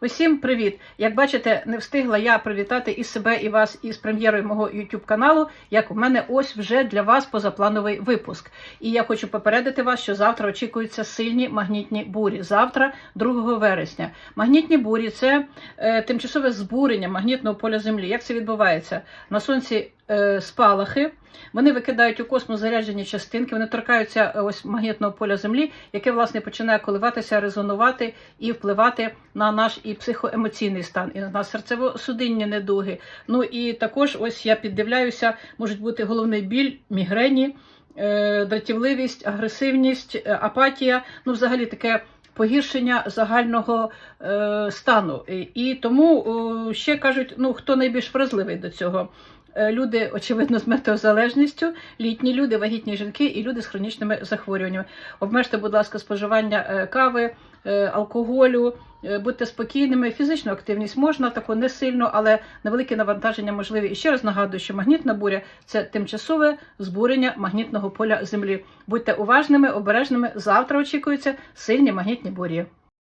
Усім привіт! Як бачите, не встигла я привітати і себе, і вас із прем'єрою мого YouTube каналу. Як у мене ось вже для вас позаплановий випуск. І я хочу попередити вас, що завтра очікуються сильні магнітні бурі. Завтра, 2 вересня. Магнітні бурі це е, тимчасове збурення магнітного поля Землі. Як це відбувається? На сонці спалахи. Вони викидають у космос заряджені частинки, вони торкаються е, ось магнітного поля Землі, яке власне починає коливатися, резонувати і впливати на наш і психоемоційний стан, і на серцево-судинні недуги. Ну і також, ось я піддивляюся, можуть бути головний біль, мігрені, е, дратівливість, агресивність, е, апатія. Ну, взагалі таке. Погіршення загального е, стану. І, і тому е, ще кажуть, ну хто найбільш вразливий до цього. Е, Люди, очевидно, з метеозалежністю, літні люди, вагітні жінки і люди з хронічними захворюваннями. Обмежте, будь ласка, споживання е, кави, е, алкоголю, будьте спокійними. Фізичну активність можна, таку не сильно, але невеликі навантаження можливі. І ще раз нагадую, що магнітна буря це тимчасове збурення магнітного поля Землі. Будьте уважними, обережними. Завтра очікуються сильні магнітні бурі.